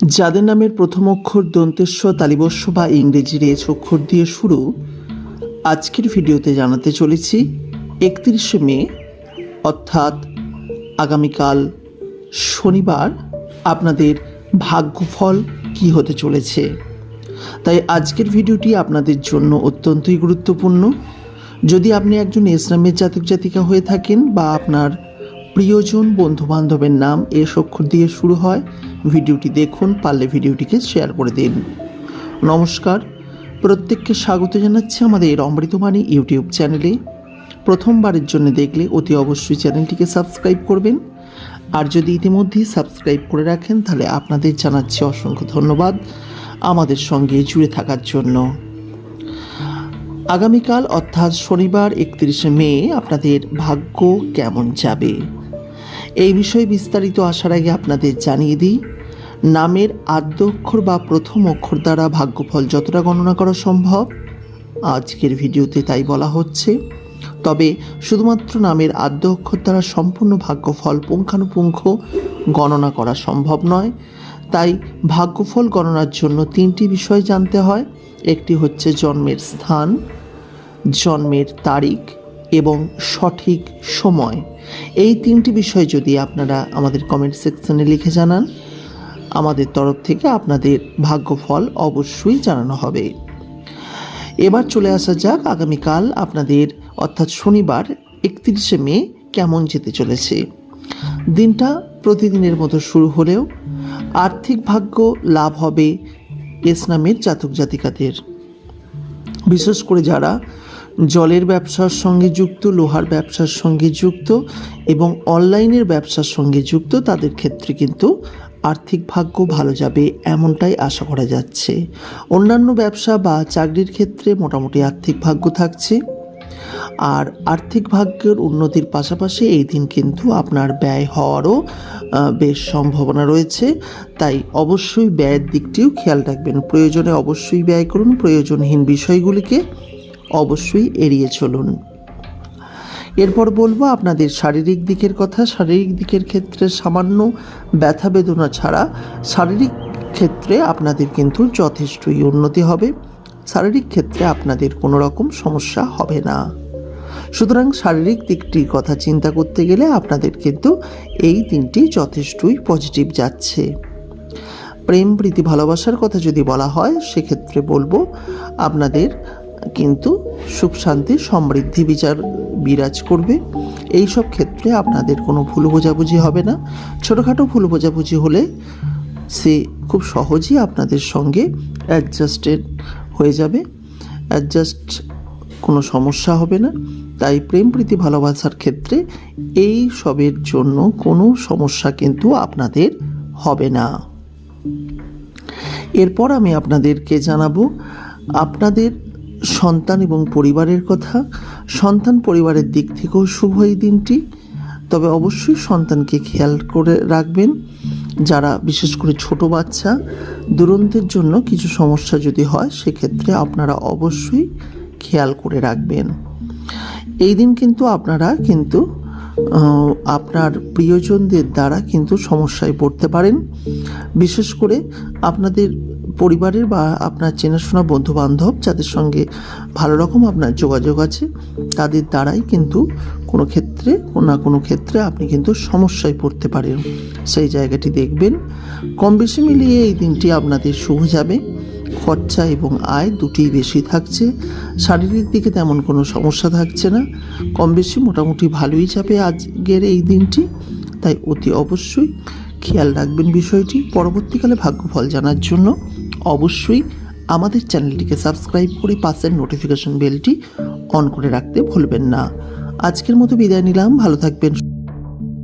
যাদের নামের প্রথম অক্ষর দন্তেস্ব তালিবস্য বা ইংরেজির এস অক্ষর দিয়ে শুরু, আজকের ভিডিওতে জানাতে চলেছি একত্রিশে মে, অর্থাৎ আগামীকাল শনিবার আপনাদের ভাগ্যফল কি হতে চলেছে। তাই আজকের ভিডিওটি আপনাদের জন্য অত্যন্তই গুরুত্বপূর্ণ। যদি আপনি একজন ইসলামের জাতক জাতিকা হয়ে থাকেন বা আপনার প্রিয়জন বন্ধু বান্ধবের নাম এ অক্ষর দিয়ে শুরু হয় ভিডিওটি দেখুন, পারলে ভিডিওটিকে শেয়ার করে দিন। নমস্কার, প্রত্যেককে স্বাগত জানাচ্ছি আমাদের অমৃতবাণী ইউটিউব চ্যানেলে। প্রথমবারের জন্য দেখলে অতি অবশ্যই চ্যানেলটিকে সাবস্ক্রাইব করবেন। আর যদি ইতিমধ্যেই সাবস্ক্রাইব করে রাখেন, তাহলে আপনাদের জানাচ্ছি অসংখ্য ধন্যবাদ আমাদের সঙ্গে জুড়ে থাকার জন্য। আগামীকাল, অর্থাৎ শনিবার একত্রিশে মে, আপনাদের ভাগ্য কেমন যাবে? এই বিষয়ে বিস্তারিত আসার আগে আপনাদের জানিয়ে দিই নামের আদ্য অক্ষর বা প্রথম অক্ষর দ্বারা ভাগ্যফল যতটা গণনা করা সম্ভব, আজকের ভিডিওতে তাই বলা হচ্ছে। তবে শুধুমাত্র নামের আদ্য অক্ষর দ্বারা সম্পূর্ণ ভাগ্যফল পুঙ্খানুপুঙ্খ গণনা করা সম্ভব নয়। তাই ভাগ্যফল গণনার জন্য তিনটি বিষয় জানতে হয়। একটি হচ্ছে জন্মের স্থান, জন্মের তারিখ এবং সঠিক সময়। এই তিনটি বিষয় যদি আপনারা আমাদের কমেন্ট সেকশনে লিখে জানান আমাদের তরফ থেকে আপনাদের ভাগ্যফল অবশ্যই জানানো হবে। এবার চলে আসা যাক আগামীকাল আপনাদের, অর্থাৎ শনিবার, একত্রিশে মে কেমন যেতে চলেছে। দিনটা প্রতিদিনের মতো শুরু হলেও আর্থিক ভাগ্য লাভ হবে ইসলামের জাতক জাতিকাদের। বিশেষ করে যারা জলের ব্যবসার সঙ্গে যুক্ত, লোহার ব্যবসার সঙ্গে যুক্ত এবং অনলাইনের ব্যবসার সঙ্গে যুক্ত, তাদের ক্ষেত্রে কিন্তু আর্থিক ভাগ্য ভালো যাবে এমনটাই আশা করা যাচ্ছে। অন্যান্য ব্যবসা বা চাকরির ক্ষেত্রে মোটামুটি আর্থিক ভাগ্য থাকছে। আর আর্থিক ভাগ্যের উন্নতির পাশাপাশি এই দিন কিন্তু আপনার ব্যয় হওয়ারও বেশ সম্ভাবনা রয়েছে। তাই অবশ্যই ব্যয়ের দিকটিও খেয়াল রাখবেন। প্রয়োজনে অবশ্যই ব্যয় করুন। প্রয়োজনহীন বিষয়গুলিকে অবশ্যই এড়িয়ে চলুন। এরপর বলব আপনাদের শারীরিক দিকের কথা। শারীরিক দিকের ক্ষেত্রে সামান্য ব্যথা বেদনা ছাড়া শারীরিক ক্ষেত্রে আপনাদের কিন্তু যথেষ্টই উন্নতি হবে। শারীরিক ক্ষেত্রে আপনাদের কোনো রকম সমস্যা হবে না। সুতরাং শারীরিক দিকটির কথা চিন্তা করতে গেলে আপনাদের কিন্তু এই দিনটি যথেষ্টই পজিটিভ যাচ্ছে। প্রেম, প্রীতি, ভালোবাসার কথা যদি বলা হয়, সেক্ষেত্রে বলব আপনাদের কিন্তু সুখ, শান্তি, সমৃদ্ধি বিচার বিরাজ করবে। এই সব ক্ষেত্রে আপনাদের কোনো ভুল বোঝাবুঝি হবে না। ছোটোখাটো ভুল বোঝাবুঝি হলে সে খুব সহজেই আপনাদের সঙ্গে অ্যাডজাস্টেড হয়ে যাবে। অ্যাডজাস্ট কোনো সমস্যা হবে না। তাই প্রেম, প্রীতি, ভালোবাসার ক্ষেত্রে এই সবের জন্য কোনো সমস্যা কিন্তু আপনাদের হবে না। এরপর আমি আপনাদেরকে জানাব, আপনাদের সন্তান এবং পরিবারের কথা। সন্তান পরিবারের দিক থেকেও শুভ এই দিনটি। তবে অবশ্যই সন্তানকে খেয়াল করে রাখবেন। যারা বিশেষ করে ছোট বাচ্চা, দুরন্তের জন্য কিছু সমস্যা যদি হয়, সেক্ষেত্রে আপনারা অবশ্যই খেয়াল করে রাখবেন। এই দিন কিন্তু আপনারা কিন্তু আপনার প্রিয়জনদের দ্বারা কিন্তু সমস্যায় পড়তে পারেন। বিশেষ করে আপনাদের পরিবারের বা আপনার চেনাশোনা বন্ধু বান্ধব যাদের সঙ্গে ভালো রকম আপনার যোগাযোগ আছে, তাদের দ্বারাই কিন্তু কোনো ক্ষেত্রে না কোনো ক্ষেত্রে আপনি কিন্তু সমস্যায় পড়তে পারেন। সেই জায়গাটি দেখবেন। কম বেশি মিলিয়ে এই দিনটি আপনাদের শুভ যাবে। খরচা এবং আয় দুটিই বেশি থাকছে। শারীরিক দিকে তেমন কোনো সমস্যা থাকছে না। কম বেশি মোটামুটি ভালোই যাবে আজকের এই দিনটি। তাই অতি অবশ্যই খেয়াল রাখবেন বিষয়টি। পরবর্তীকালে ভাগ্যফল জানার জন্য অবশ্যই আমাদের চ্যানেলটিকে সাবস্ক্রাইব করে পাশের নোটিফিকেশন বেলটি অন করে রাখতে ভুলবেন না। আজকের মতো বিদায় নিলাম। ভালো থাকবেন।